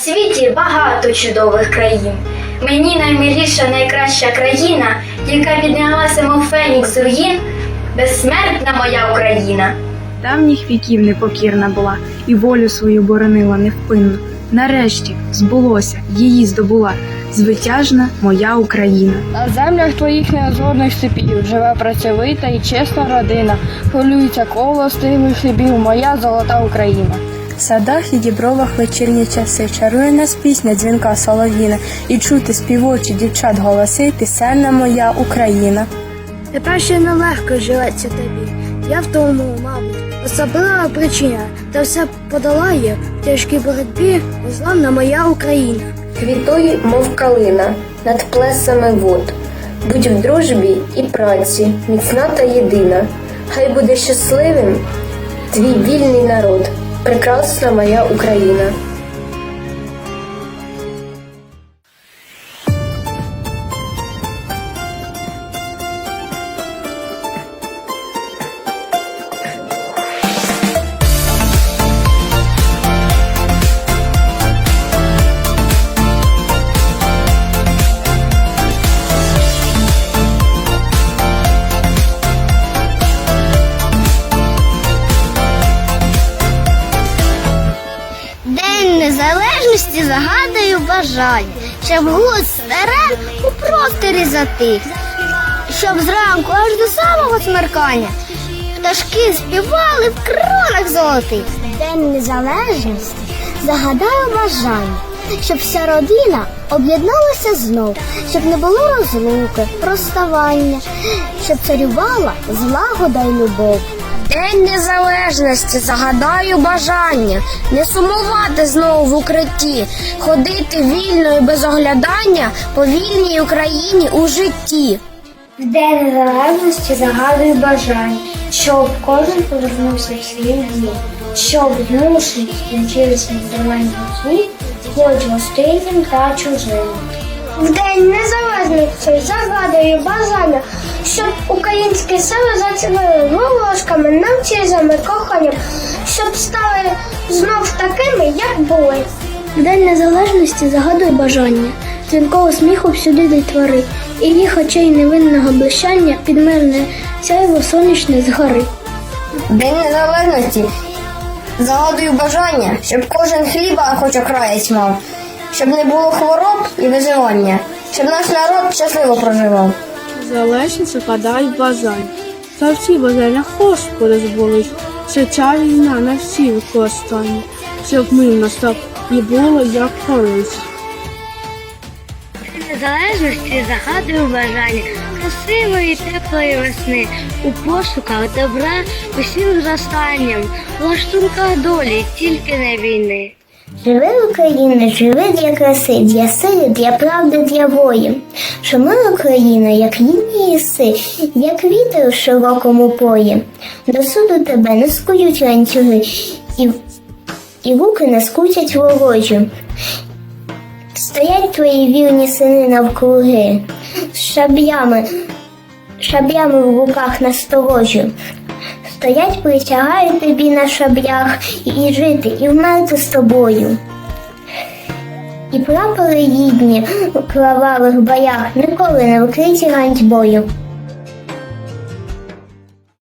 світі багато чудових країн. Мені наймиліша найкраща країна, яка піднялася, мов фенікс з руїн, безсмертна моя Україна. Давніх віків непокірна була і волю свою боронила невпинно. Нарешті збулося, її здобула звитяжна моя Україна. На землях твоїх неозорних степів живе працьовита і чесна родина. Хвилюється коло стиглих хлібів, моя золота Україна. В садах і дібровах вечірні часи чарує нас пісня дзвінка солов'їна, і чути співочі дівчат голоси, пісенна моя Україна. Тепер ще нелегко живеться тобі. Я в тому, мабуть, особлива причина, та все подолає в тяжкій боротьбі незламна моя Україна. Квітуй, мов калина, над плесами вод. Будь в дружбі і праці, міцна та єдина. Хай буде щасливим твій вільний народ, прекрасна моя Україна. Незалежності загадую бажання, щоб гуд стерен у просторі затих, щоб зранку аж до самого смеркання пташки співали в кронах золотих. День незалежності загадаю бажання, щоб вся родина об'єдналася знов, щоб не було розлуки, розставання, щоб царювала злагода й любов. День незалежності загадаю бажання, не сумувати знову в укритті, ходити вільно і без оглядання по вільній Україні у житті. В День незалежності загадую бажання, щоб кожен повернувся в свій дім, щоб змушені скінчилися здавання світ, хоч гостинним та чужим. В День незалежності загадую бажання, щоб українські сили зацілили волошками, навчизами, коханням, щоб стали знов такими, як були. День незалежності загадую бажання, дзвінкого сміху всюди дитвори, і їх очей невинного блищання підмирне сяйво сонячне згори. День незалежності загадую бажання, щоб кожен хліба хоч окраєць мав, щоб не було хвороб і виживання, щоб наш народ щасливо проживав. Залежність випадає бажань. Та всі бажання Господа зболить, що ця війна на всі використання, щоб мир настав і було як колись. Незалежності загадую бажання красивої теплої весни у пошуках добра усім зростанням, в лаштунках долі, тільки не війни. Живи Україна, живи для краси, для сили, для правди, для волі. Шумай Україна, як лінії єси, як вітер у широкому полі. До суду тебе не скують ланцюги, і, і руки не скутять ворожі. Стоять твої вірні сини навкруги, з шаблями, шаблями в руках на сторожі. Стоять, присягаю тобі на шаблях і жити, і вмерти з тобою. І прапори рідні у кровавих боях ніколи не вкриті ганьбою.